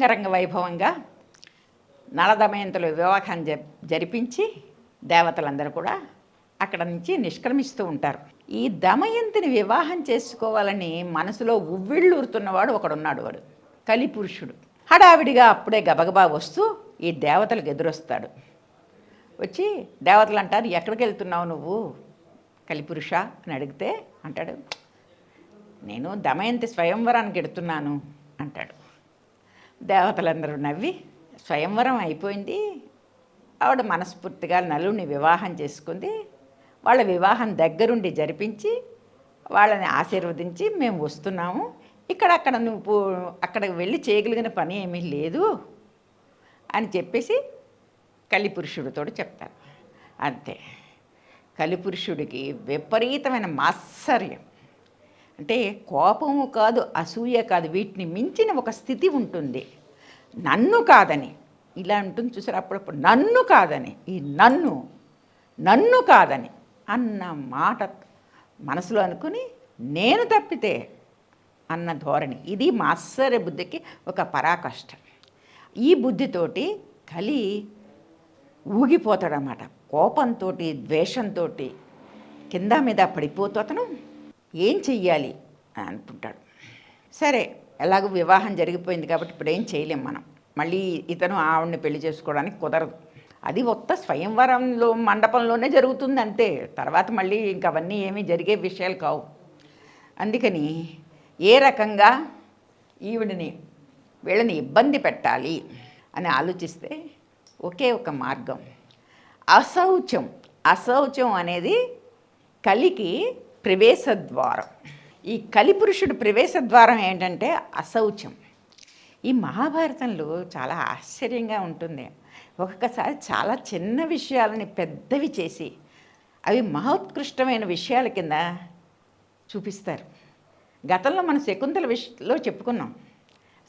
అంగరంగ వైభవంగా నలదమయంతులు వివాహం జ జరిపించి దేవతలందరూ కూడా అక్కడ నుంచి నిష్క్రమిస్తూ ఉంటారు. ఈ దమయంతిని వివాహం చేసుకోవాలని మనసులో ఉవ్విళ్ళూరుతున్నవాడు ఒకడున్నాడు వాడు కలిపురుషుడు. హడావిడిగా అప్పుడే గబగబా వస్తూ ఈ దేవతలకు ఎదురొస్తాడు. వచ్చి దేవతలు అంటారు ఎక్కడికి వెళ్తున్నావు నువ్వు? కలిపురుష? అని అడిగితే అంటాడు నేను దమయంతి స్వయంవరానికి ఎడుతున్నాను అంటాడు. దేవతలందరూ నవ్వి స్వయంవరం అయిపోయింది. ఆవిడ మనస్ఫూర్తిగా నలుని వివాహం చేసుకుంది. వాళ్ళ వివాహం దగ్గరుండి జరిపించి వాళ్ళని ఆశీర్వదించి మేము వస్తున్నాము. ఇక్కడ అక్కడ నువ్వు అక్కడికి వెళ్ళి చేయగలిగిన పని ఏమీ లేదు అని చెప్పేసి కలిపురుషుడితో చెప్తారు. అంతే. కలిపురుషుడికి విపరీతమైన మాత్సర్యం. అంటే కోపము కాదు అసూయ కాదు వీటిని మించిన ఒక స్థితి ఉంటుంది. నన్ను కాదని. ఇలా ఉంటుంది చూసారు? అప్పుడప్పుడు నన్ను కాదని. ఈ నన్ను నన్ను కాదని అన్న మాట మనసులో అనుకుని నేను తప్పితే అన్న ధోరణి. ఇది మాత్సర్య బుద్ధికి ఒక పరాకష్ట. ఈ బుద్ధితోటి కలి ఊగిపోతాడనమాట కోపంతో ద్వేషంతో కింద మీద పడిపోతూ అతను ఏం చెయ్యాలి అని అనుకుంటాడు సరే ఎలాగో వివాహం జరిగిపోయింది కాబట్టి ఇప్పుడు ఏం చేయలేం మనం. మళ్ళీ ఇతను ఆవిడని పెళ్ళి చేసుకోవడానికి కుదరదు. అది ఒక్క స్వయంవరంలో మండపంలోనే జరుగుతుంది అంతే తర్వాత మళ్ళీ ఇంక అవన్నీ ఏమీ జరిగే విషయాలు కావు. అందుకని ఏ రకంగా ఈవిడిని వీళ్ళని ఇబ్బంది పెట్టాలి అని ఆలోచిస్తే ఒకే ఒక మార్గం. అశౌచం అశౌచం అనేది కలికి ప్రవేశద్వారం. ఈ కలిపురుషుడు ప్రవేశ ద్వారం ఏంటంటే అశౌచం ఈ మహాభారతంలో చాలా ఆశ్చర్యంగా ఉంటుంది. ఒక్కొక్కసారి చాలా చిన్న విషయాలని పెద్దవి చేసి అవి మహోత్కృష్టమైన విషయాల కింద చూపిస్తారు. గతంలో మన శకుంతల విషయంలో చెప్పుకున్నాం.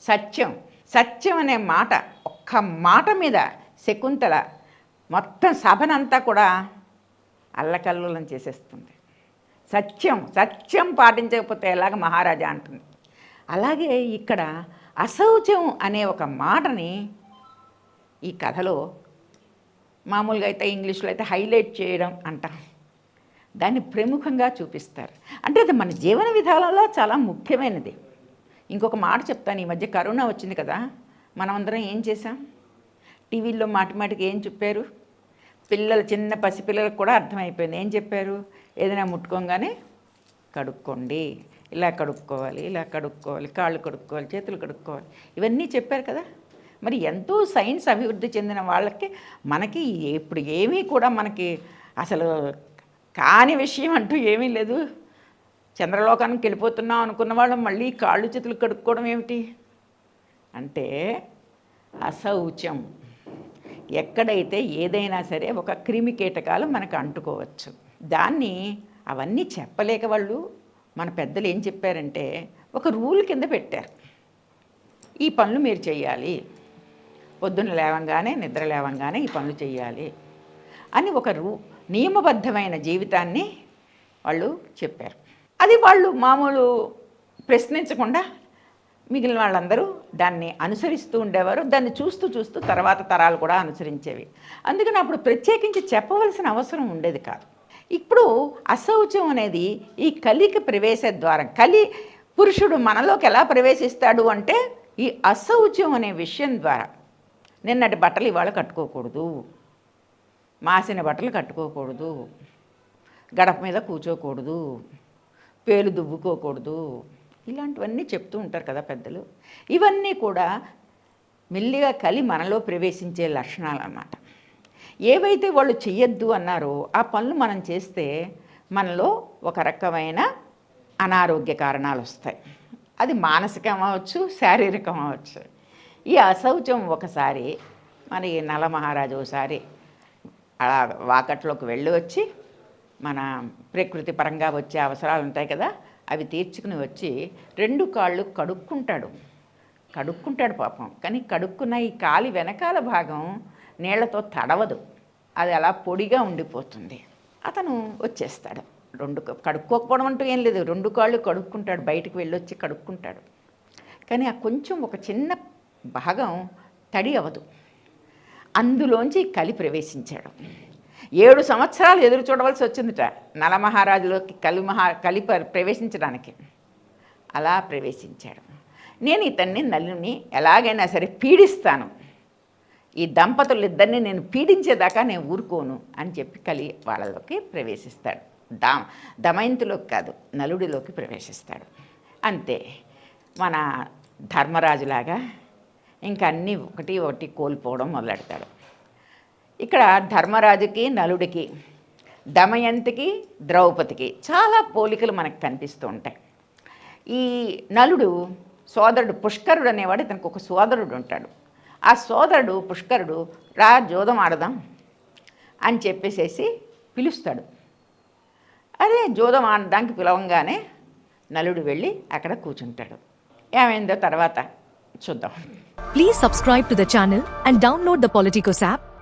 సత్యం సత్యం అనే మాట ఒక్క మాట మీద శకుంతల మొత్తం సభనంతా కూడా అల్లకల్లోలం చేసేస్తుంది. సత్యం సత్యం పాటించకపోతే ఎలాగ మహారాజా అంటుంది. అలాగే ఇక్కడ అశౌచం అనే ఒక మాటని ఈ కథలో మామూలుగా అయితే ఇంగ్లీష్లో అయితే హైలైట్ చేయడం అంటాం దాన్ని ప్రముఖంగా చూపిస్తారు. అంటే అది మన జీవన విధానంలో చాలా ముఖ్యమైనది. ఇంకొక మాట చెప్తాను ఈ మధ్య కరోనా వచ్చింది కదా మనమందరం ఏం చేసాం టీవీల్లో మాటి మాటికి ఏం చెప్పారు? పిల్లలు చిన్న పసిపిల్లలకు కూడా అర్థమైపోయింది. ఏం చెప్పారు? ఏదైనా ముట్టుకోగానే కడుక్కోండి. ఇలా కడుక్కోవాలి ఇలా కడుక్కోవాలి కాళ్ళు కడుక్కోవాలి చేతులు కడుక్కోవాలి. ఇవన్నీ చెప్పారు కదా. మరి ఎంతో సైన్స్ అభివృద్ధి చెందిన వాళ్ళకి మనకి ఇప్పుడు ఏమీ కూడా మనకి అసలు కాని విషయం అంటూ ఏమీ లేదు. చంద్రలోకానికి వెళ్ళిపోతున్నాం అనుకున్న వాళ్ళు మళ్ళీ కాళ్ళు చేతులు కడుక్కోవడం ఏమిటి? అంటే అశౌచం ఎక్కడైతే ఏదైనా సరే ఒక క్రిమి కీటకాలు మనకు అంటుకోవచ్చు. దాన్ని అవన్నీ చెప్పలేక వాళ్ళు మన పెద్దలు ఏం చెప్పారంటే ఒక రూల్ కింద పెట్టారు. ఈ పనులు మీరు చేయాలి పొద్దున్న లేవంగానే నిద్ర లేవంగానే ఈ పనులు చేయాలి అని ఒక రూ నియమబద్ధమైన జీవితాన్ని వాళ్ళు చెప్పారు. అది వాళ్ళు మామూలు ప్రశ్నించకుండా మిగిలిన వాళ్ళందరూ దాన్ని అనుసరిస్తూ ఉండేవారు. దాన్ని చూస్తూ చూస్తూ తర్వాత తరాలు కూడా అనుసరించేవి. అందుకని అప్పుడు ప్రత్యేకించి చెప్పవలసిన అవసరం ఉండేది కాదు. ఇప్పుడు అశౌచం అనేది ఈ కలికి ప్రవేశ ద్వారం కలి పురుషుడు మనలోకి ఎలా ప్రవేశిస్తాడు అంటే ఈ అసౌచ్యం అనే విషయం ద్వారా. నిన్నటి బట్టలు ఇవాళ కట్టుకోకూడదు. మాసిన బట్టలు కట్టుకోకూడదు. గడప మీద కూర్చోకూడదు. పేలు దువ్వుకోకూడదు. ఇలాంటివన్నీ చెప్తూ ఉంటారు కదా పెద్దలు. ఇవన్నీ కూడా మెల్లిగా కలి మనలో ప్రవేశించే లక్షణాలు అన్నమాట ఏవైతే వాళ్ళు చెయ్యొద్దు అన్నారో ఆ పనులు మనం చేస్తే మనలో ఒక రకమైన అనారోగ్య కారణాలు వస్తాయి అది మానసికం అవ్వచ్చు శారీరకం అవ్వచ్చు ఈ అశౌచం ఒకసారి మరి నల మహారాజు ఒకసారి అలా వాకట్లోకి వెళ్ళి వచ్చి మన ప్రకృతి పరంగా వచ్చే అవసరాలు ఉంటాయి కదా అవి తీర్చుకుని వచ్చి రెండు కాళ్ళు కడుక్కుంటాడు. కడుక్కుంటాడు పాపం. కానీ కడుక్కున్న ఈ కాలి వెనకాల భాగం నీళ్ళతో తడవదు. అది అలా పొడిగా ఉండిపోతుంది. అతను వచ్చేస్తాడు. రెండు కడుక్కోకపోవడం అంటూ ఏం లేదు. రెండు కాళ్ళు కడుక్కుంటాడు. బయటకు వెళ్ళొచ్చి కడుక్కుంటాడు. కానీ ఆ కొంచెం ఒక చిన్న భాగం తడి అవ్వదు. అందులోంచి కలి ప్రవేశించాడు. ఏడు సంవత్సరాలు ఎదురు చూడవలసి వచ్చిందిట నలమహారాజులోకి కలి మహా కలి ప్రవేశించడానికి. అలా ప్రవేశించాడు. నేను ఇతన్ని నలుని ఎలాగైనా సరే పీడిస్తాను. ఈ దంపతులిద్దరిని నేను పీడించేదాకా నేను ఊరుకోను అని చెప్పి కలి వాళ్ళలోకి ప్రవేశిస్తాడు. దా దమయంతిలోకి కాదు నలుడిలోకి ప్రవేశిస్తాడు. అంతే. మన ధర్మరాజులాగా ఇంకా అన్నీ ఒకటి ఒకటి కోల్పోవడం మొదలెడతాడు. ఇక్కడ ధర్మరాజుకి నలుడికి దమయంతికి ద్రౌపదికి చాలా పోలికలు మనకు కనిపిస్తూ ఉంటాయి. ఈ నలుడు సోదరుడు పుష్కరుడు అనేవాడు ఇతనికి ఒక సోదరుడు ఉంటాడు. ఆ సోదరుడు పుష్కరుడు రా జోదం ఆడదాం అని చెప్పేసేసి పిలుస్తాడు. అదే జోదం ఆడడానికి పిలవంగానే నలుడు వెళ్ళి అక్కడ కూర్చుంటాడు. ఏమైందో తర్వాత చూద్దాం. Please subscribe to the channel and download the Politicos app